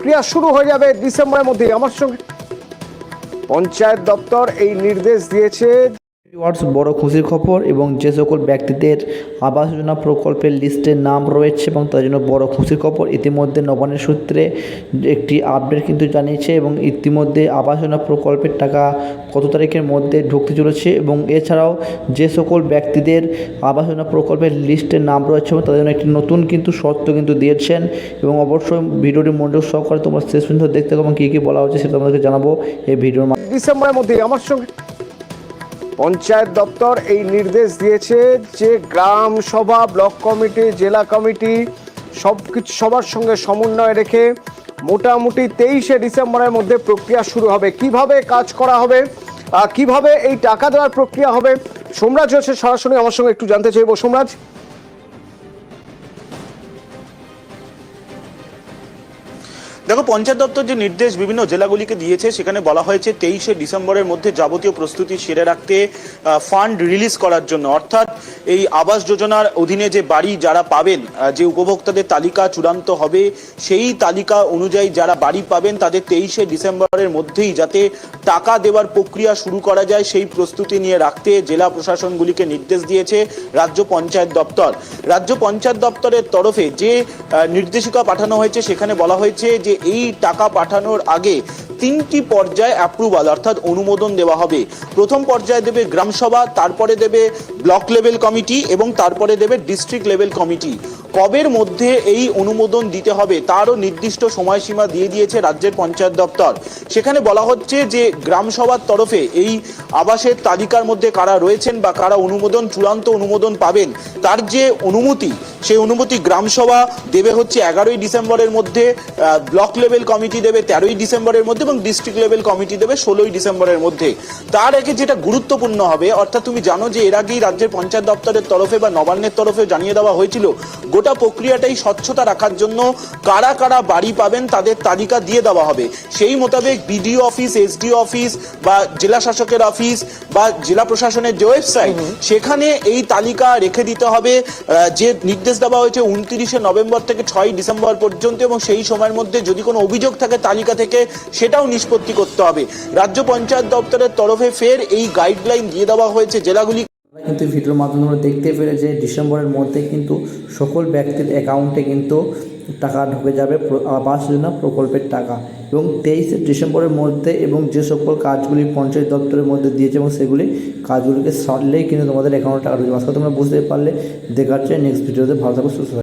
ক্রিয়া শুরু হয়ে যাবে ডিসেম্বরের মধ্যে আমার সঙ্গে পঞ্চায়েত দপ্তর এই নির্দেশ দিয়েছে। ভিউয়ার্স বড় খুশির খবর এবং যে সকল ব্যক্তিদের আবাস যোজনা প্রকল্পের লিস্টে নাম রয়েছে এবং তার জন্য বড় খুশির খবর, ইতিমধ্যে নবান্নের সূত্রে একটি আপডেট কিন্তু জানিয়েছে এবং ইতিমধ্যে আবাস যোজনা প্রকল্পের টাকা কত তারিখের মধ্যে ঢুকতে চলেছে এবং এছাড়াও যে সকল ব্যক্তিদের আবাস যোজনা প্রকল্পের লিস্টে নাম রয়েছে এবং তাদের জন্য একটি নতুন কিন্তু শর্ত কিন্তু দিয়েছেন এবং অবশ্যই ভিডিওটি মনোযোগ সহকারে তোমরা শেষ পর্যন্ত দেখতে এবং কী কী বলা হচ্ছে সেটা তোমাদেরকে জানাব এই ভিডিওর ডিসেম্বরের মধ্যে আমার সঙ্গে পঞ্চায়েত দপ্তর এই নির্দেশ দিয়েছে যে গ্রাম সভা, ব্লক কমিটি, জেলা কমিটি সব কিছু সবার সঙ্গে সমন্বয় রেখে মোটামুটি তেইশে ডিসেম্বরের মধ্যে প্রক্রিয়া শুরু হবে। কীভাবে কাজ করা হবে কীভাবে এই টাকা দেওয়ার প্রক্রিয়া হবে, সোমরাজ হচ্ছে সরাসরি আমার সঙ্গে একটু জানতে চাইব। সোমরাজ? দেখো, পঞ্চায়েত দপ্তর যে নির্দেশ বিভিন্ন জেলাগুলিকে দিয়েছে, সেখানে বলা হয়েছে তেইশে ডিসেম্বরের মধ্যে যাবতীয় প্রস্তুতি সেরে রাখতে ফান্ড রিলিজ করার জন্য। অর্থাৎ এই আবাস যোজনার অধীনে যে বাড়ি যারা পাবেন যে উপভোক্তাদের তালিকা চূড়ান্ত হবে, সেই তালিকা অনুযায়ী যারা বাড়ি পাবেন, তাদের তেইশে ডিসেম্বরের মধ্যেই যাতে টাকা দেওয়ার প্রক্রিয়া শুরু করা যায়, সেই প্রস্তুতি নিয়ে রাখতে জেলা প্রশাসনগুলিকে নির্দেশ দিয়েছে রাজ্য পঞ্চায়েত দপ্তর। রাজ্য পঞ্চায়েত দপ্তরের তরফে যে নির্দেশিকা পাঠানো হয়েছে, সেখানে বলা হয়েছে যে এই টাকা পাঠানোর আগে তিনটি পর্যায়ে অ্যাপ্রুভাল অর্থাৎ অনুমোদন দেওয়া হবে। প্রথম পর্যায়ে দেবে গ্রামসভা, তারপরে দেবে ব্লক লেভেল কমিটি এবং তারপরে দেবে ডিস্ট্রিক্ট লেভেল কমিটি কবের মধ্যে এই অনুমোদন দিতে হবে তারও নির্দিষ্ট সময়সীমা দিয়ে দিয়েছে রাজ্যের পঞ্চায়েত দপ্তর। সেখানে বলা হচ্ছে যে গ্রামসভার তরফে এই আবাসের তালিকার মধ্যে কারা রয়েছেন বা কারা অনুমোদন, চূড়ান্ত অনুমোদন পাবেন, তার যে অনুমতি, সেই অনুমতি গ্রামসভা দেবে হচ্ছে এগারোই ডিসেম্বরের মধ্যে ব্লক লেভেল কমিটি দেবে তেরোই ডিসেম্বরের মধ্যে এবং ডিস্ট্রিক্ট লেভেল কমিটি দেবে ষোলোই ডিসেম্বরের মধ্যে। তার আগে যেটা গুরুত্বপূর্ণ হবে, অর্থাৎ তুমি জানো যে এর আগেই রাজ্যের পঞ্চায়েত দপ্তরের তরফে বা নবান্নের তরফে জানিয়ে দেওয়া হয়েছিল, গোটা প্রক্রিয়াটাই স্বচ্ছতা রাখার জন্য কারা কারা বাড়ি পাবেন তাদের তালিকা দিয়ে দেওয়া হবে। সেই মোতাবেক বিডিও অফিস এসডিও অফিস বা জেলা শাসকের অফিস বা জেলা প্রশাসনের যে ওয়েবসাইট সেখানে এই তালিকা রেখে দিতে হবে যে নির্দেশ দেওয়া হয়েছে উনত্রিশে নভেম্বর থেকে ছয় ডিসেম্বর পর্যন্ত এবং সেই সময়ের মধ্যে যদি কোনো অভিযোগ থাকে তালিকা থেকে সেটাও নিষ্পত্তি করতে হবে। রাজ্য পঞ্চায়েত দপ্তরের তরফে ফের এই গাইডলাইন দিয়ে দেওয়া হয়েছে জেলাগুলি আমরা কিন্তু ভিডিওর মাধ্যমে আমরা দেখতে পেরে যে ডিসেম্বরের মধ্যে কিন্তু সকল ব্যক্তির অ্যাকাউন্টে কিন্তু টাকা ঢুকে যাবে আবাস যোজনা প্রকল্পের টাকা। এবং তেইশে ডিসেম্বরের মধ্যে এবং যে সকল কাজগুলি পঞ্চায়েত দপ্তরের মধ্যে দিয়েছে এবং সেগুলি কাজগুলিকে সারলেই কিন্তু তোমাদের অ্যাকাউন্টে টাকা ঢুকে আজকে তোমরা বুঝতে পারলে। দেখাচ্ছে নেক্সট ভিডিওতে ভালো থাকো, সুস্থ।